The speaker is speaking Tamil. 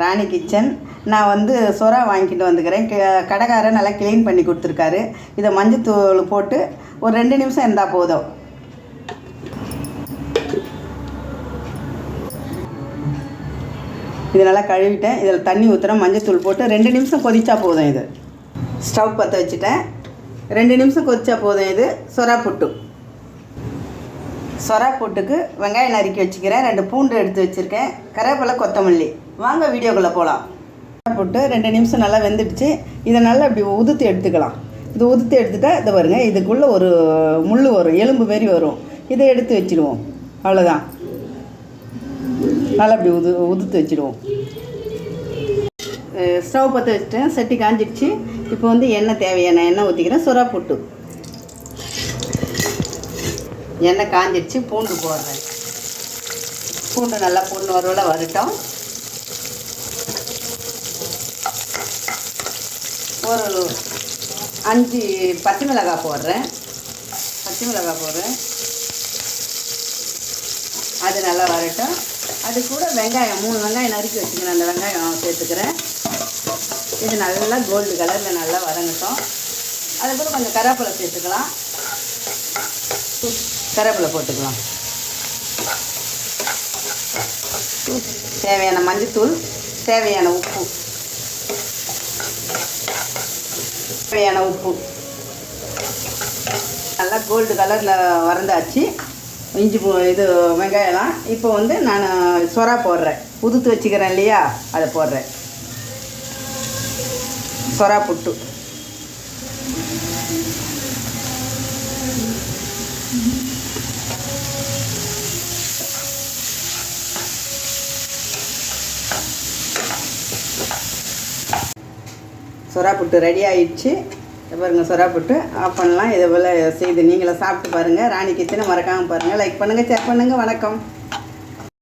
ராணி கிச்சன். நான் வந்து சொரா வாங்கிட்டு வந்துக்கிறேன். கடைக்காரர் நல்லா க்ளீன் பண்ணி கொடுத்துருக்காரு. இதை மஞ்சத்தூள் போட்டு ஒரு ரெண்டு நிமிஷம் இருந்தால் போதும். இது நல்லா கழுவிட்டேன். இதில் தண்ணி ஊற்றுறேன் மஞ்சத்தூள் போட்டு ரெண்டு நிமிஷம் கொதிச்சா போதும் இது. ஸ்டவ் பற்ற வச்சுட்டேன். ரெண்டு நிமிஷம் கொதிச்சா போதும் இது. சொரா புட்டு. சொரா போட்டுக்கு வெங்காயம் நறுக்கி வச்சுக்கிறேன். ரெண்டு பூண்டு எடுத்து வச்சுருக்கேன். கருவேப்பிலை கொத்தமல்லி. வாங்க வீடியோக்குள்ளே போகலாம் போட்டு ரெண்டு நிமிஷம் நல்லா வெந்துடுச்சு. இதை நல்லா இப்படி உதுத்து எடுத்துக்கலாம். இது உதுத்து எடுத்துட்டால் இதை பாருங்க இதுக்குள்ளே ஒரு முள் வரும் எலும்பு மாரி வரும். இதை எடுத்து வச்சுடுவோம். அவ்வளோதான் நல்லா இப்படி உது உதுத்து வச்சுடுவோம். ஸ்டவ் பற்ற வச்சுட்டேன். சட்டி காஞ்சிடுச்சு. இப்போ வந்து எண்ணெய் தேவையான எண்ணெய் ஊற்றிக்கிறேன் சுறா புட்டு. எண்ணெய் காஞ்சிடுச்சு பூண்டு போடுறேன். பூண்டு நல்லா பூண்டு வரவில் வரட்டும். ஒரு அஞ்சு பச்சை மிளகாய் போடுறேன். பச்சை மிளகாய் போடுறேன். அது நல்லா வரட்டும். அது கூட வெங்காயம் மூணு வெங்காயம் நறுக்கி வச்சுக்கிறேன். அந்த வெங்காயம் சேர்த்துக்கிறேன். இது நல்லா கோல்டு கலரில் நல்லா வதங்கட்டும். அது கூட கொஞ்சம் கருவேப்பிலை சேர்த்துக்கலாம். கருவேப்பிலை போட்டுக்கலாம். தேவையான மஞ்சத்தூள் தேவையான உப்பு. தேவையான உப்பு. நல்லா கோல்டு கலரில் வறந்தாச்சு. இஞ்சி பூ இது வெங்காயம்லாம். இப்போ வந்து நான் சொரா போடுறேன். உதுத்து வச்சுக்கிறேன் இல்லையா? அதை போடுறேன். சொரா புட்டு. சொரா புட்டு ரெடி ஆயிடுச்சு பாருங்க பாருங்கள் சொரா புட்டு ஆஃப் பண்ணலாம். இதை போல் செய்து நீங்களும் சாப்பிட்டு பாருங்கள் ராணி கிச்சனை மறக்காமல் பாருங்கள் லைக் பண்ணுங்கள் ஷேர் பண்ணுங்கள் வணக்கம்.